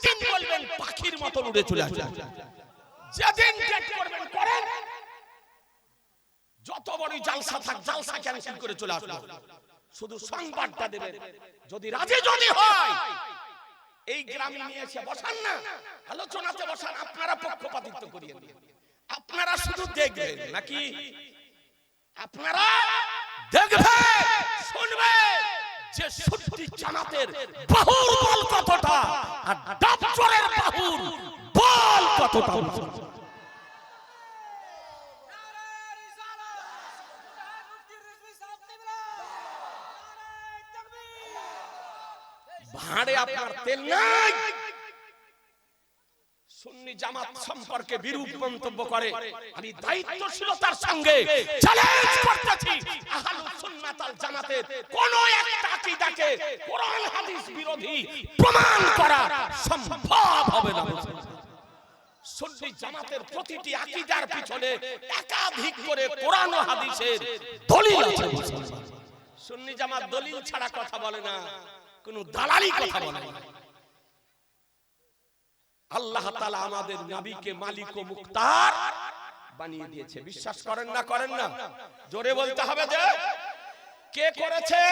দিন বলবেন পাখির মতন উড়ে চলে আসবে যেদিন করবেন, করেন। যত বড় জালসা থাক জালসা ক্যান্সেল করে চলে শুধু সংবাদটা দেবেন যদি যদি হয়, এই গ্রামে নিয়ে এসে বসান না। আলোচনাতে বসান, আপনারা পক্ষপাতিত্ব করিয়ে দিন। আপনারা শুধু দেখবেন, নাকি? আপনারা দেখবেন, শুনবেন। যে সত্যি জামাতের বাহুর বল কতটা? আর ডাবচরের বাহুর বল কতটা? ভাঁড়ে আপনার তেল নাই। সুন্নি জামাত সম্পর্কে বিরূপ মন্তব্য করে। আমি দায়িত্বশীলতার সঙ্গে চ্যালেঞ্জ করতেছি। আহলুস সুন্নাত আল জামাতের কোন একটা আকীদাকে কোরআন হাদিস বিরোধী প্রমাণ করা সম্ভব হবে না। সুন্নি জামাতের প্রতিটি আকীদার পিছনে একাধিক করে কোরআন ও হাদিসের দলিল আছে। সুন্নি জামাত দলিল ছাড়া কথা বলে না। কোন দালালি কথা বলে না। আল্লাহ তাআলা আমাদের নবীকে মালিক ও মুক্তার বানিয়ে দিয়েছে। বিশ্বাস করেন না করেন না? জোরে বলতে হবে যে, কে করেছে?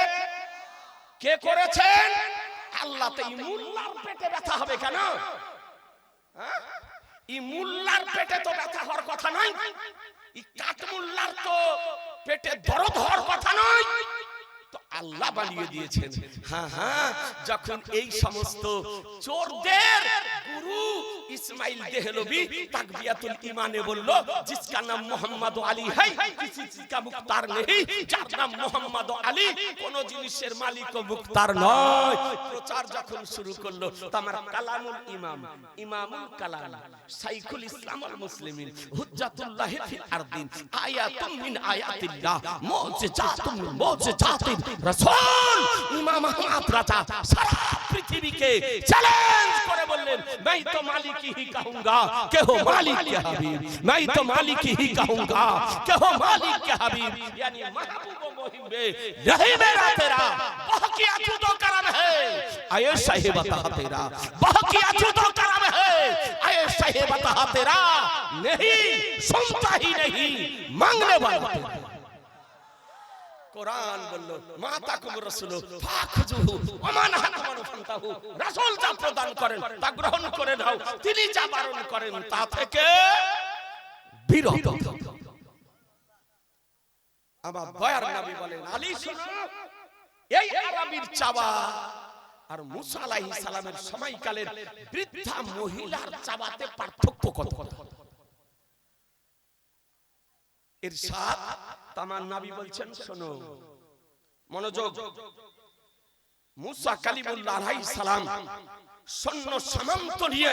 কে করেছেন আল্লাহ তো এই মুল্লার পেটে ব্যথা হবে কেন? হ্যাঁ? এই মুল্লার পেটে তো ব্যথা হওয়ার কথা নয় এই কাঠমুল্লার তো পেটে দরদ হওয়ার কথা নয় তো আল্লাহ বানিয়ে দিয়েছেন। হ্যাঁ হ্যাঁ যখন এই সমস্ত চোরদের Woo! ইসমাইল দেহলবি তাকবিয়াতুল ইমানে বলল জিসকা নাম মোহাম্মদ আলী है किसी चीज का मुख्तार नहीं যার নাম মোহাম্মদ আলী কোন জিনিসের মালিক ও মুক্তার নয় প্রচার যখন শুরু করলো তামার কালামুল ইমাম ইমামুল কালাম সাইখুল ইসলাম আল মুসলিমিন হুজ্জাতুল্লাহ ফিল আরদিন আয়াতুম মিন আয়াতিল্লাহ মুজিজাতুম মিন মুজিজাতির রাসূল ইমাম আহমদ রাজা সারা পৃথিবীকে চ্যালেঞ্জ করে বললেন मैं तो मालिक ही कहूँगा के हो मालिक के हबीब? मैं तो मालिक ही कहूँगा के हो मालिक के हबीब? यानी महबूब मोहिबे यही मेरा तेरा। बाकी अचूतो करम है। आए सही बता तेरा। बाकी अचूतो करम है। आए सही बता तेरा। नहीं सुनता ही नहीं। मांगने वाला तेरा। কোরআন বলল মাতা রাসূল ফাখুজুহু ওমান ফান্তাহু। রাসূল যা প্রদান করেন তা গ্রহণ করে নাও। তিনি যা বারণ করেন তা থেকে বিরত। থাকো। আমার দয়ার নবী বলেন আলী শোনো এই আরবির চাওয়া আর মুসা আলাইহিস সালামের সময়কালের বৃদ্ধা মহিলার চাওয়াতে পার্থক্য কত? এর তামার নাবি বলছেন, শোনো। মনোযোগ। মুসা কালিমুল্লাহ আলাইহিস সালাম সামন্ত নিয়ে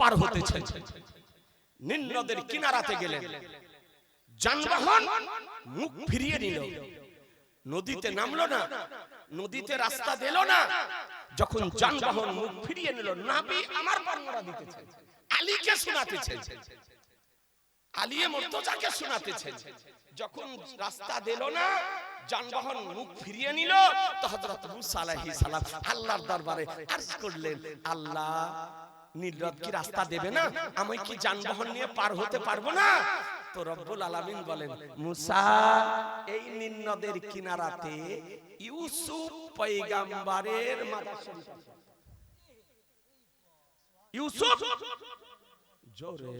পার কিনারাতে গেলেন। যানবাহন মুখ ফিরিয়ে নিল। নদীতে নামলো না, নদীতে রাস্তা দিল না। যখন যানবাহন মুখ ফিরিয়ে নিল, নাবি আমার বর্ণনা দিতেছেন, আলীকে শোনাতেছেন। আলিয়ে মর্তজাকে শোনাতেছেন। যখন রাস্তা দিল না, যানবাহন মুখ ফিরিয়ে নিল, তো হযরত মুসা আলাইহিস সালাম আল্লাহর দরবারে আরজ করলেন, আল্লাহ কি রাস্তা দেবে না? আমি কি যানবাহন নিয়ে পার হতে পারব না? তো রব্বুল আলামিন বলেন, মুসা, এই নীলনদের কিনারাতে ইউসুফ পয়গাম্বারের ইউসুফ? জোরে।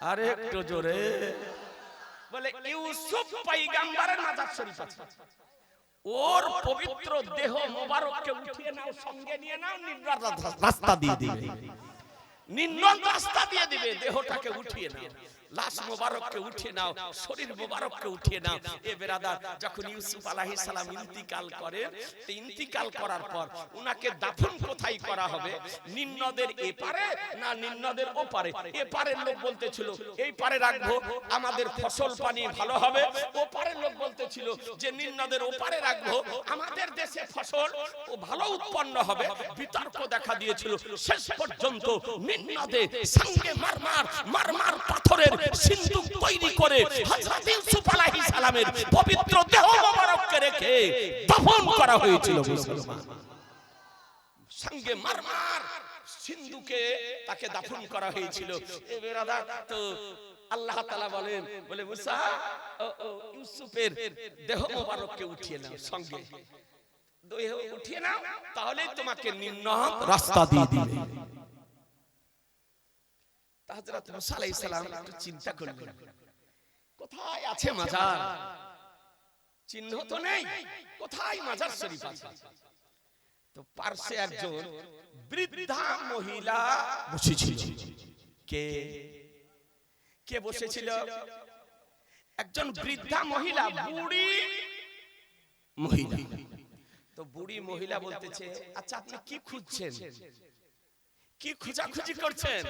আরে একটু জোরে। বলে ইউসুফ পয়গাম্বারের মাজার শরীফ আছে। ওর পবিত্র দেহ মোবারককে উঠিয়ে নাও সঙ্গে নিয়ে নাও নির্জন রাস্তা দিয়ে দিবে। নির্জন রাস্তা দিয়ে দিবে দেহটাকে উঠিয়ে নাও। লাশ মোবারককে উঠিয়ে নাও শরীর মোবারককে উঠিয়ে নাও। এ বেরাদার যখন ইউসুফ আলাইহিস সালাম ইন্তিকাল করেন তো ইন্তিকাল করার পর উনাকে দাফন কোথায় করা হবে? নিম্নদের এপারে না নিম্নদের ওপারে? এপারের লোক বলতেছিল এই পারে রাখব আমাদের ফসল পানি ভালো হবে। ওপারের লোক বলতেছিল যে নিম্নদের ওপারে রাখব আমাদের দেশে ফসল ও ভালো উৎপন্ন হবে। বিতর্ক দেখা দিয়েছিল। শেষ পর্যন্ত নিম্নদে সঙ্গে মারমার মারমার পাথরের সিন্ধুক তৈরি করে হযরত ইউসুফ আলাইহিস সালামের পবিত্র দেহ মোবারককে রেখে দাফন করা হয়েছিল মুসলমান। সঙ্গে মারমার সিন্ধুকে তাকে দাফন করা হয়েছিল। এ বেরাদা, তো আল্লাহ তাআলা বলেন, বলে, মুসা ইউসুফের দেহ মোবারককে উঠিয়ে নাও সঙ্গে। দেহ উঠিয়ে নাও, তাহলে তোমাকে নিম্ন রাস্তা দিয়ে দিবে। তা হযরত মুসা আলাইহিস সালাম একটু চিন্তা করলেন। কোথায় আছে মাজার? চিহ্ন তো নেই। কোথায় মাজার শরীফ আছে? তো পার্শ্বে একজন বৃদ্ধা মহিলা বসেছিল। কে? কে বসেছিল? একজন বৃদ্ধা মহিলা বুড়ি মহিলা। তো বুড়ি মহিলা বলতেছে আচ্ছা আপনি কি খুঁজছেন? কি খোঁজাখুঁজি করছেন?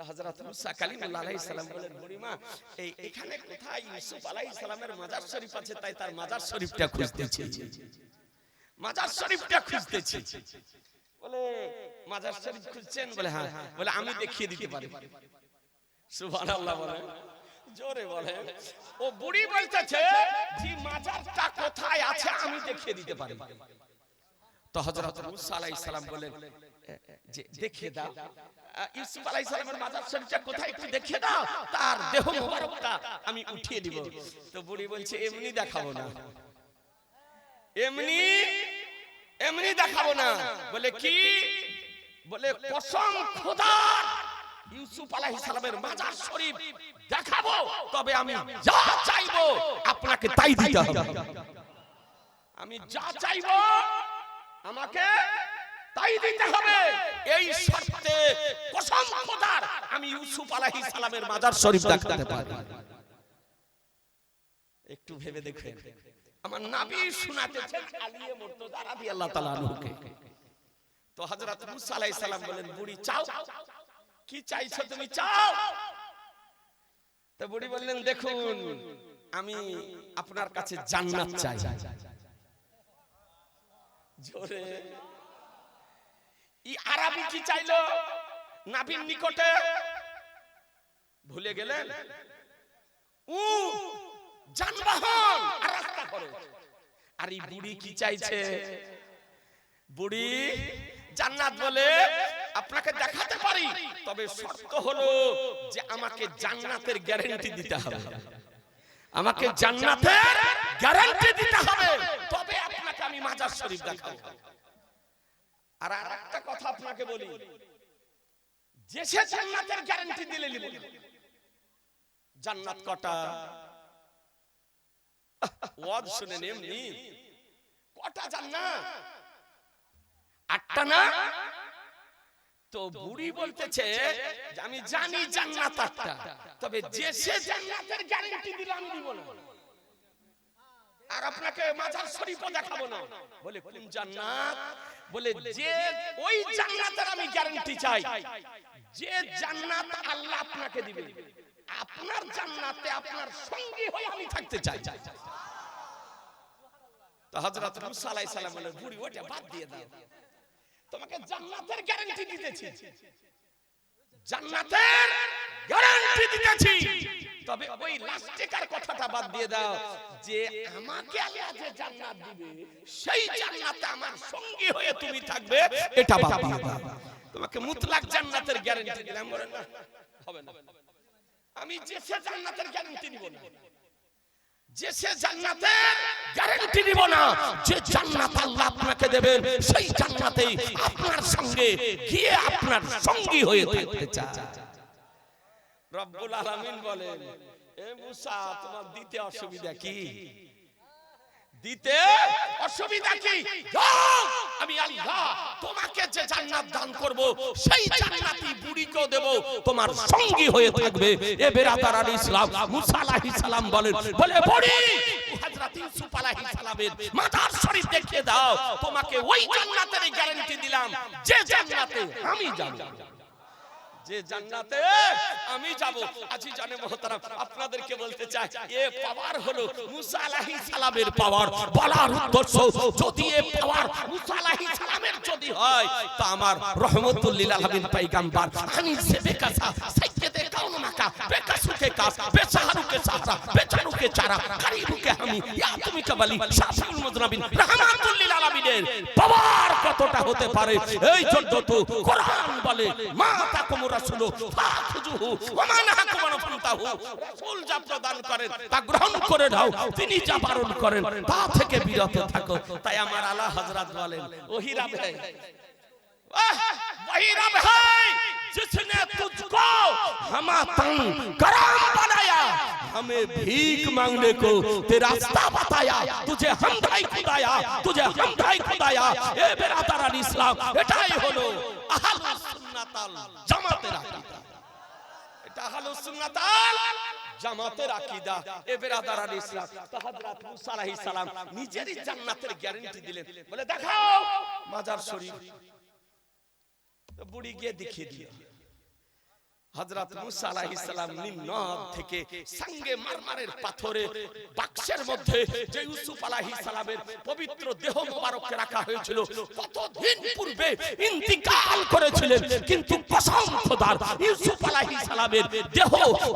তা হযরত মুসা কালিমুল্লাহ আলাইহিস সালাম বলেন বুড়িমা এই এখানে কোথায় ইউসুফ আলাইহিস সালামের মাজার শরীফ আছে? তাই তার মাজার শরীফটা খুঁজতেছি মাজার শরীফটা খুঁজতেছি বলে মাজার শরীফ খুঁজছেন? বলে হ্যাঁ বলে আমি দেখিয়ে দিতে পারি। সুবহানাল্লাহ বলে। জোরে ও বুড়ি বলতেছে যে মাজারটা কোথায় আছে আমি দেখিয়ে দিতে পারি। তো হযরত মুসা আলাইহিস সালাম বলেন যে দেখিয়ে দাও। ইউসুফ আলাইহিস সালামের মাজার শরীফটা কোথায় একটু দেখিয়ে দাও তার দেহ মোবারকটা আমি উঠিয়ে দিব। তো বুড়ি বলছে এমনি দেখাবো না। এমনি? এমনি দেখাবো না? বলে কি? বলে কসম খোদার ইউসুফ আলাইহিস সালামের মাজার শরীফ দেখাবো। তবে আমি যা চাইব আপনাকে তাই দিতে হবে। আমি যা চাইব আমাকে তাই দিতে হবে। এই শর্তে কসম খোদার আমি ইউসুফ আলাইহিস সালামের মাজার শরীফ পারি। একটু ভেবে আমার শোনাতেছেন আলিয়ে মুর্তজা রাদিয়াল্লাহু তাআলা আনহুকে। তো হযরত মুসা আলাইহিস সালাম বলেন, বুড়ি, চাও? কি চাইছো তুমি চাও? তো বুড়ি বললেন, দেখুন, আমি আপনার কাছে জান্নাত চাই। জোরে ই আরবি কি চাইলো? নাবির নিকটে? ভুলে গেলেন? উ, যানবাহন! আর রাস্তা করো আর এই বুড়ি কি চাইছে? বুড়ি, জান্নাত বলে আপনাকে দেখাতে পারি। তবে শর্ত হলো যে আমাকে জান্নাতের গ্যারান্টি দিতে হবে। আমাকে জান্নাতের গ্যারান্টি দিতে হবে। তবে আপনাকে আমি মাজার শরীফ দেখাবো। আর আর একটা কথা আপনাকে বলি। যে সে জান্নাতের গ্যারান্টি দিলে নিব। জান্নাত কটা? ওয়াজ শুনেন এমনি। কটা জান্নাত? আটটা না? তো বুড়ি বলতেছে আমি জানি জান্নাত আটটা। তবে যে সে জান্নাতের গ্যারান্টি দিলে আমি দিব না। আর আপনাকে মাজার শরীফও দেখাবো না। বলে কোন জান্নাত? বলে যে ওই জান্নাতের আমি গ্যারান্টি চাই। যে জান্নাত আল্লাহ আপনাকে দিবে। আপনার জান্নাতে আপনার সঙ্গী হয়ে আমি থাকতে চাই। তো হযরত মুসা আলাইহিস সালাম বলে বুড়ি ওটা বাদ দিয়ে দাও। তোমাকে জান্নাতের গ্যারান্টি দিতেছি। জান্নাতের গ্যারান্টি দিতেছি। তবে ওই লাস্টিকার কথাটা বাদ দিয়ে দাও যে আমাকে আল্লাহ যে জান্নাত দিবে সেই জান্নাতে আমার সঙ্গী হয়ে তুমি থাকবে এটা বাদ দিয়ে দাও তোমাকে মুতলাক জান্নাতের গ্যারান্টি দিলাম বলেন না? হবে না। আমি যে সে জান্নাতের গ্যারান্টি দিব না। যে সে জান্নাতের গ্যারান্টি দিব না যে জান্নাত আল্লাহ আপনাকে দেবেন সেই জান্নাতেই আপনার সঙ্গে গিয়ে আপনার সঙ্গী হয়ে থাকতে চায়। রব্বুল আলামিন বলেন এ মুসা, তোমার দিতে অসুবিধা কি? দিতে অসুবিধা কি? আমি আল্লাহ তোমাকে যে জান্নাত দান করব, সেই দেব, তোমার সঙ্গী হয়ে থাকবে। এ বেরাদার আলী ইসলাম, মুসা আলাইহিস সালাম বলেন, বলে, বুড়ি, হযরত ইউসুফ আলাইহিস সালামের মাজার শরীফ দেখিয়ে দাও, তোমাকে ওই জান্নাতের গ্যারান্টি দিলাম, যে জান্নাতে আমি যাব। যে জান্নাতে আমি যাব। আজি জানে মহতারাম আপনাদেরকে বলতে চাই এ পাওয়ার হলো মুসা আলাইহিস সালামের পাওয়ার। বলার উদ্দেশ্য যদি এ পাওয়ার মুসা আলাইহিস সালামের যদি হয় তা আমার রহমতুল লিল আলামিন পয়গম্বর আমি সেবে কাসা সাইয়্যিদে কাউন কাস চারা আমি ইয়া তুমি মুজনাবিন আলামিনের পাওয়ার কতটা হতে পারে? এই জন্য তো কোরআন বলে, মা তাকুম ফাখুজুহু ওয়া মা নাহাকুম রাসূল যা প্রদান করেন, তা গ্রহণ করে নাও, তিনি যা বারণ করেন, তা থেকে বিরত থাকো। তাই আমার আলা হযরত বলেন ওহিরা जिसने तुझको हमा तंग करम बनाया हमें भीख मांगने को तेरा रास्ता बताया तुझे हम भाई खुदाया तुझे हम भाई खुदाया ए बेरादार अल इस्लाम এটাই হলো আহলুস সুন্নাতাল জামাতের আকীদা এটা আহলুস সুন্নাতাল জামাতের আকীদা এ বেরাদার আল ইসলাম তো হযরত মুসা আলাইহিস সালাম নিজেরই জান্নাতের গ্যারান্টি দিলেন বলে দেখাও মাজার শরীফ তো বুড়ি গিয়ে দেখিয়ে দিল। হযরত মুসা সালাম নিম্ন থেকে সঙ্গে মারমারের পাথরে বাক্সের মধ্যে যে ইউসুফ সালামের পবিত্র দেহ মোবারক রাখা হয়েছিল, কতদিন পূর্বে ইন্তিকাল করেছিলেন, কিন্তু কসম ইউসুফ আলাইহিস সালামের দেহ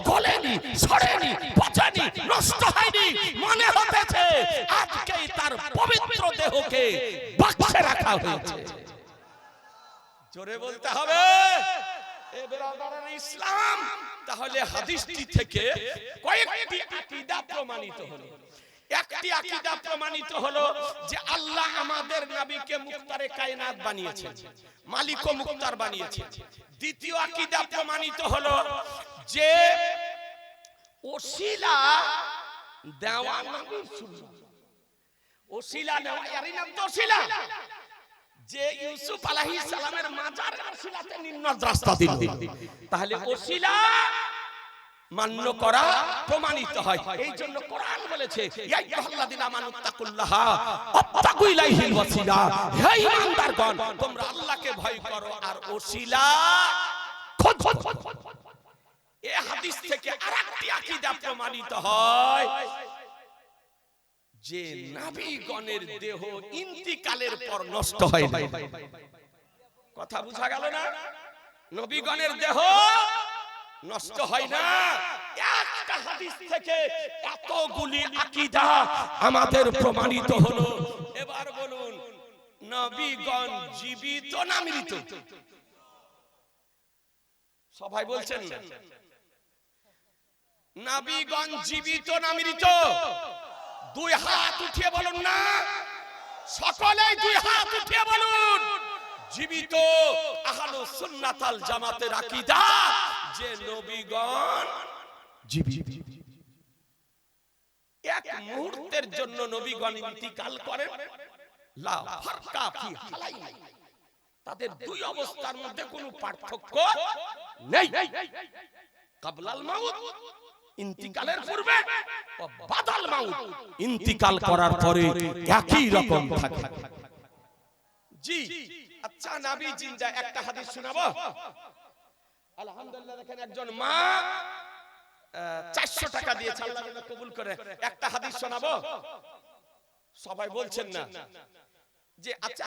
গলেনি, সরেনি, পচেনি, নষ্ট হয়নি, মনে হতেছে আজকেই তার পবিত্র দেহকে বাক্সে রাখা হয়েছে। জোরে বলতে হবে। ইসলাম। তাহলে হাদিসটি থেকে কয়েকটি আকীদা প্রমাণিত হলো। একটি আকীদা প্রমাণিত হলো যে আল্লাহ আমাদের নবীকে মুক্তারে কায়নাত বানিয়েছেন মালিক ও মুক্তার বানিয়েছেন। দ্বিতীয় আকীদা প্রমাণিত হলো যে ওসিলা দেওয়া নবীর সুন্নাহ। ওসিলা নেওয়া এরই নাম তো ওসিলা। যে ইউসুফ আলাইহিস সালামের মাজার ওসিলাতে নিম্নত রাস্তা দিল। তাহলে ওসিলা মান্য করা প্রমাণিত হয়। এই জন্য কোরআন বলেছে হে ঈমানদারগণ তোমরা আল্লাহকে ভয় করো আর ওসিলা এই হাদিস থেকে আরেকটি আকীদা প্রমাণিত হয়। যে নাবিগণের দেহ ইন্তিকালের পর নষ্ট হয় না কথা বুঝা গেল না? নবীগণের দেহ নষ্ট হয় না? একটা হাদিস থেকে এতগুলি আকীদা আমাদের প্রমাণিত হলো। এবার বলুন নবীগণ জীবিত না মৃত? সবাই বলছেন না। নাবিগণ জীবিত না মৃত? দুই হাত উঠিয়ে বলুন না। সকলেই দুই হাত উঠিয়ে বলুন। জীবিত আহলু সুন্নাতাল জামাতের আকীদা যে নবীগণ জীবিত। এক মুহূর্তের জন্য নবীগণ ইন্তিকাল করেন। লা ফারকা ফি হালাই তাদের দুই অবস্থার মধ্যে কোনো পার্থক্য নেই। কাবলাল মাউত ইন্তিকালের পূর্বে বাদাল মাউত ইন্তিকাল করার পরে একই রকম থাকে। জি আচ্ছা নবী জিন্দা একটা হাদিস শোনাবো? আলহামদুলিল্লাহ দেখেন একজন মা চারশো টাকা দিয়েছে আল্লাহ কবুল করে। একটা হাদিস শোনাবো? সবাই বলছেন না। যে আচ্ছা